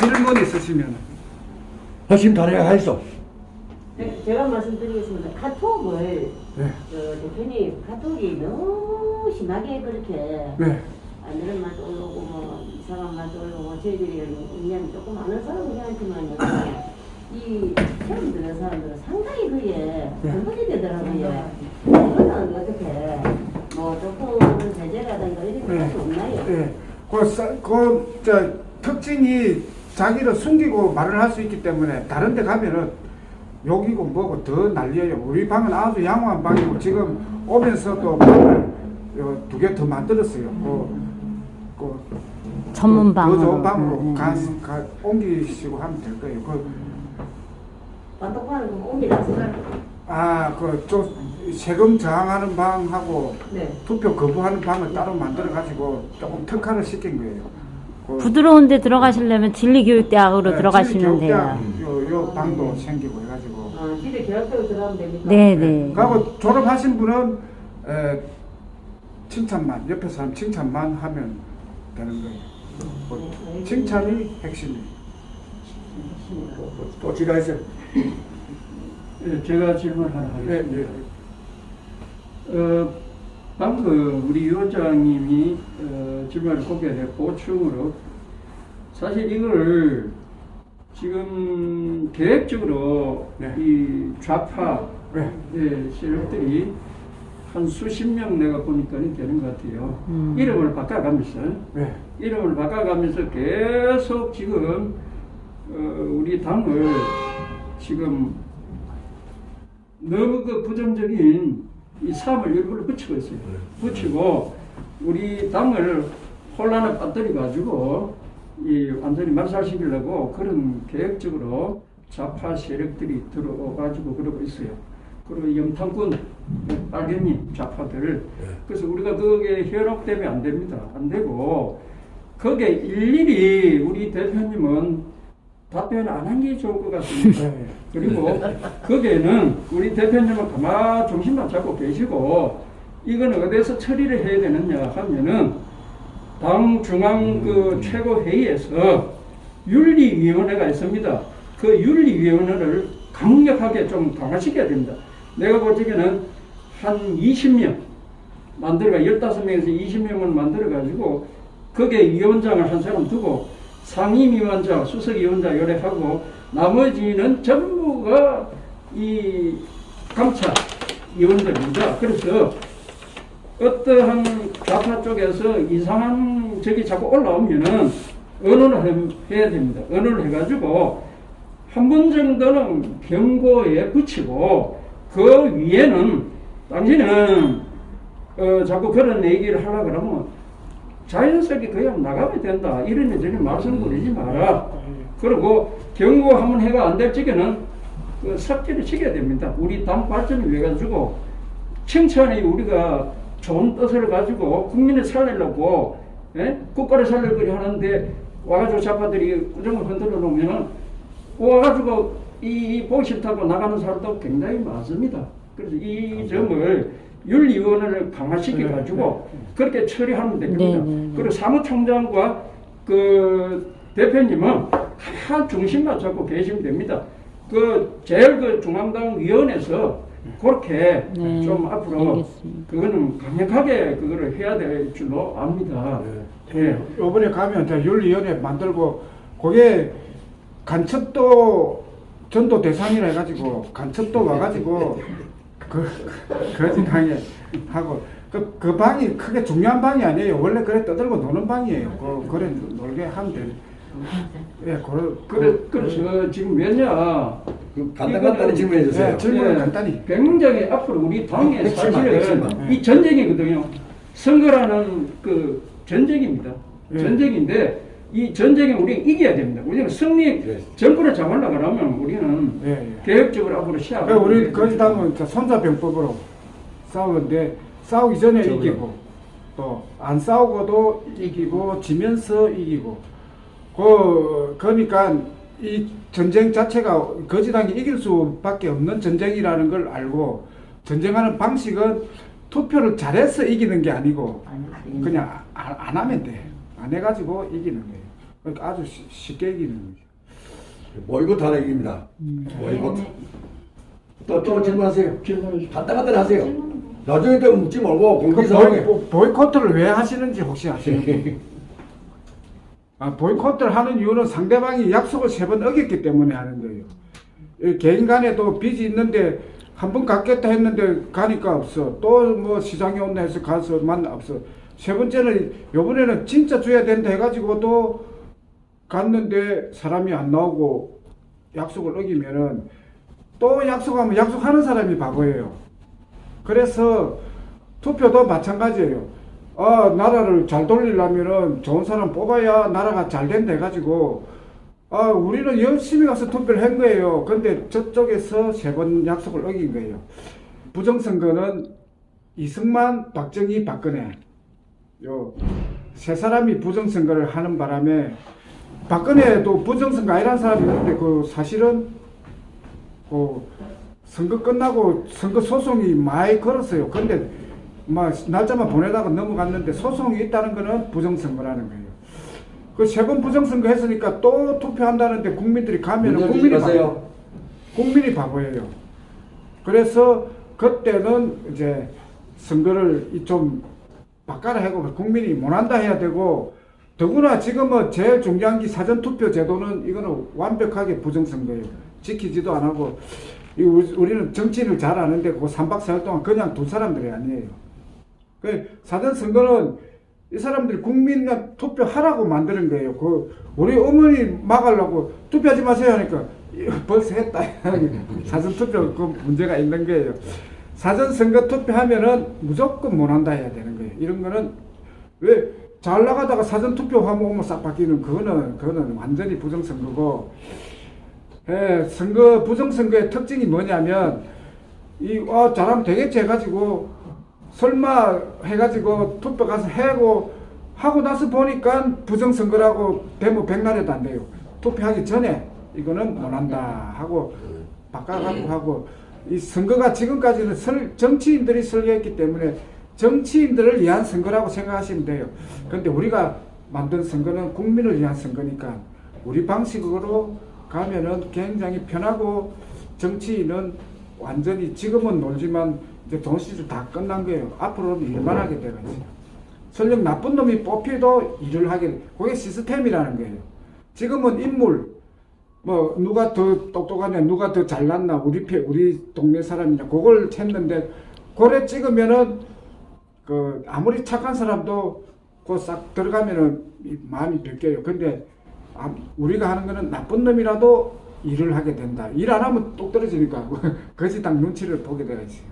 질문 있으시면 내가 했어. 네, 제가 말씀드리겠습니다. 카톡을 네. 저 대표님 카톡이 너무 심하게 그렇게 네. 안 이런 말도 올라오고 뭐 이상한 말도 올라오고 저희들이 그냥 조금 아는 괜찮지만요. 이 처음 듣는 사람들은 상당히 그게 근본이 되더라고요. 이거는 어떻게 뭐 조금 제재라든가 이런 게 네. 없나요? 네. 그, 사- 그, 저, 특징이 자기를 숨기고 말을 할 수 있기 때문에 다른 데 가면은 욕이고 뭐고 더 난리예요. 우리 방은 아주 양호한 방이고 지금 오면서도 방을 두 개 더 만들었어요. 그, 그, 전문 더 좋은 방으로. 방으로 네. 가, 가, 옮기시고 하면 될 거예요. 그, 거 옮기라서 아, 그, 좀, 세금 저항하는 방하고 네. 투표 거부하는 방을 따로 만들어가지고 조금 특화를 시킨 거예요. 그, 부드러운 데 들어가시려면 진리교육대학으로 네, 들어가시면 돼요. 요, 요 방도 생기고 해가지고. 어, 집에 계약대로 들어가면 됩니까? 네, 네. 그리고 졸업하신 분은 에, 칭찬만 옆에 사람 칭찬만 하면 되는 거예요. 그 칭찬이 핵심이에요. 또. 예, 제가 질문 하나 네, 하겠습니다. 네. 어, 방금 우리 위원장님이 어, 질문을 공개해 보충으로 사실 이걸 지금 계획적으로 네. 이 좌파 네. 의 세력들이 한 수십 명 내가 보니까 되는 것 같아요. 음. 이름을 바꿔가면서 네. 이름을 바꿔가면서 계속 지금 어, 우리 당을 지금 너무 그 부정적인 이 사업을 일부러 붙이고 있어요. 붙이고 우리 당을 혼란에 빠뜨려 가지고 이 완전히 말살시키려고 그런 계획적으로 좌파 세력들이 들어가지고 그러고 있어요. 그리고 영탄군 빨갱이 좌파들 그래서 우리가 그게 현혹되면 안 됩니다. 안 되고 거기에 일일이 우리 대표님은 답변 안 한 게 좋을 것 같습니다. 네. 그리고 거기에는 우리 대표님은 가만 중심만 잡고 계시고 이건 어디서 처리를 해야 되느냐 하면은 당 중앙 그 최고 회의에서 윤리위원회가 있습니다. 그 윤리위원회를 강력하게 좀 강화시켜야 됩니다. 내가 볼 적에는 한 20명 만들어가 15명에서 20명을 만들어가지고 거기에 위원장을 한 사람 두고 상임위원장, 수석위원장 요래하고 나머지는 전부가 이 감찰 위원들입니다. 그래서 어떠한 좌파 쪽에서 이상한 적이 자꾸 올라오면은 해- 해야 됩니다. 언어를 해가지고 한 번 정도는 경고에 붙이고 그 위에는 당신은 어, 자꾸 그런 얘기를 하려 그러면 자연스럽게 그냥 나가면 된다. 이런 저런 말씀 드리지 마라. 그리고 경고 한번 해가 안 될 적에는 그 삭제를 시켜야 됩니다. 우리 당 발전을 위해 가지고 칭찬이 우리가 좋은 뜻을 가지고 국민을 살리려고 예? 국가를 살리려고 하는데 와가지고 좌파들이 구정을 흔들어 놓으면 와가지고 이 보기 싫다고 나가는 사람도 굉장히 많습니다. 그래서 이 점을 윤리위원회를 강화시켜 가지고 그렇게 처리하면 됩니다. 네, 네, 네. 그리고 사무총장과 그 대표님은 한 중심만 잡고 계시면 됩니다. 그 제일 그 중앙당 위원회에서 그렇게 네, 좀 앞으로 알겠습니다. 그거는 강력하게 그거를 해야 될 줄로 압니다. 예. 요번에 가면 저 윤리위원회 만들고 그게 간첩도 전도 대상이라 해가지고 간첩도 와가지고 그 거지 방에 하고 그, 그 방이 크게 중요한 방이 아니에요. 원래 그래 떠들고 노는 방이에요. 그, 그래 놀게 하면 돼. 예, 그래, 그래, 그래서 지금 왜냐 그 간단간단히 질문해 주세요. 네, 질문을 예, 간단히. 백문장이 앞으로 우리 당의 백칠만, 사실은. 이 전쟁이거든요. 선거라는 그 전쟁입니다. 예. 전쟁인데 이 전쟁에 우리가 이겨야 됩니다. 우리는 승리 예. 정권을 잡으려고 하면 우리는 예, 예. 계획적으로 앞으로 시합. 그러니까 우리 거짓당은 손자병법으로 싸우는데 싸우기 전에 저거요. 이기고 또 안 싸우고도 이기고 지면서 이기고 그 그러니까 이 전쟁 자체가 거짓당이 이길 수밖에 없는 전쟁이라는 걸 알고 전쟁하는 방식은 투표를 잘해서 이기는 게 아니고 그냥 안, 안 하면 돼. 안 해가지고 이기는 거예요. 그러니까 아주 쉬- 쉽게 이기는 거죠. 보이콧 하나 이깁니다. 음. 보이콧. 또, 또 질문하세요. 질문을 간다 간다 하세요. 나중에 또 묻지 말고 그 공기 보이, 상황에. 보- 보이콧을 왜 하시는지 혹시 아세요? 아, 보이콧을 하는 이유는 상대방이 약속을 세 번 어겼기 때문에 하는 거예요. 이 개인 간에도 빚이 있는데 한번 갖겠다 했는데 가니까 없어. 또 뭐 시장에 온다 해서 가서 만나 없어. 세 번째는 요번에는 진짜 줘야 된다 해가지고 또 갔는데 사람이 안 나오고 약속을 어기면은 또 약속하면 약속하는 사람이 바보예요. 그래서 투표도 마찬가지예요. 아, 나라를 잘 돌리려면은 좋은 사람 뽑아야 나라가 잘 된다 해가지고, 아, 우리는 열심히 가서 투표를 한 거예요. 근데 저쪽에서 세 번 약속을 어긴 거예요. 부정선거는 이승만, 박정희, 박근혜. 요, 세 사람이 부정선거를 하는 바람에, 박근혜도 부정선거 아니라는 사람이 있는데, 그 사실은, 그, 선거 끝나고 선거 소송이 많이 걸었어요. 근데 막 날짜만 보내다가 넘어갔는데 소송이 있다는 거는 부정선거라는 거예요. 그 세 번 부정선거 했으니까 또 투표한다는데 국민들이 가면은 국민이. 바보, 국민이 바보예요. 그래서 그때는 이제 선거를 이좀 바꿔라 하고 국민이 못한다 해야 되고 더구나 지금은 제일 중요한 게 사전투표 제도는 이거는 완벽하게 부정선거예요. 지키지도 안 하고 우리는 정치를 잘 아는데 그 3박 4일 동안 그냥 두 사람들이 아니에요. 그 사전선거는 이 사람들이 국민과 투표하라고 만드는 거예요. 그 우리 어머니 막으려고 투표하지 마세요 하니까 벌써 했다. 사전투표 그 문제가 있는 거예요. 사전 선거 투표하면은 무조건 못 한다 해야 되는 거예요. 이런 거는 왜 잘 나가다가 사전 투표 하면 오면 싹 바뀌는 그거는 그거는 완전히 부정 선거고 예, 선거 부정 선거의 특징이 뭐냐면 이 어, 잘하면 되겠지 해가지고 설마 해가지고 투표 가서 해고 하고 나서 보니까 부정 선거라고 되면 백날에도 안 돼요. 투표하기 전에 이거는 못 한다 하고 바꿔갖고 하고 이 선거가 지금까지는 설, 정치인들이 설계했기 때문에 정치인들을 위한 선거라고 생각하시면 돼요. 근데 우리가 만든 선거는 국민을 위한 선거니까 우리 방식으로 가면은 굉장히 편하고 정치인은 완전히 지금은 놀지만 이제 돈 시절 다 끝난 거예요. 앞으로는 일만 하게 거죠. 설령 나쁜 놈이 뽑혀도 일을 하게 돼. 그게 시스템이라는 거예요. 지금은 인물 뭐 누가 더 똑똑하냐 누가 더 잘났나 우리 편 우리 동네 사람이냐 그걸 찾는데 고래 찍으면은 그 아무리 착한 사람도 그싹 들어가면은 이 마음이 바뀌어요. 근데 아, 우리가 하는 거는 나쁜 놈이라도 일을 하게 된다. 일 안 하면 똑 떨어지니까 거지 딱 눈치를 보게 되지.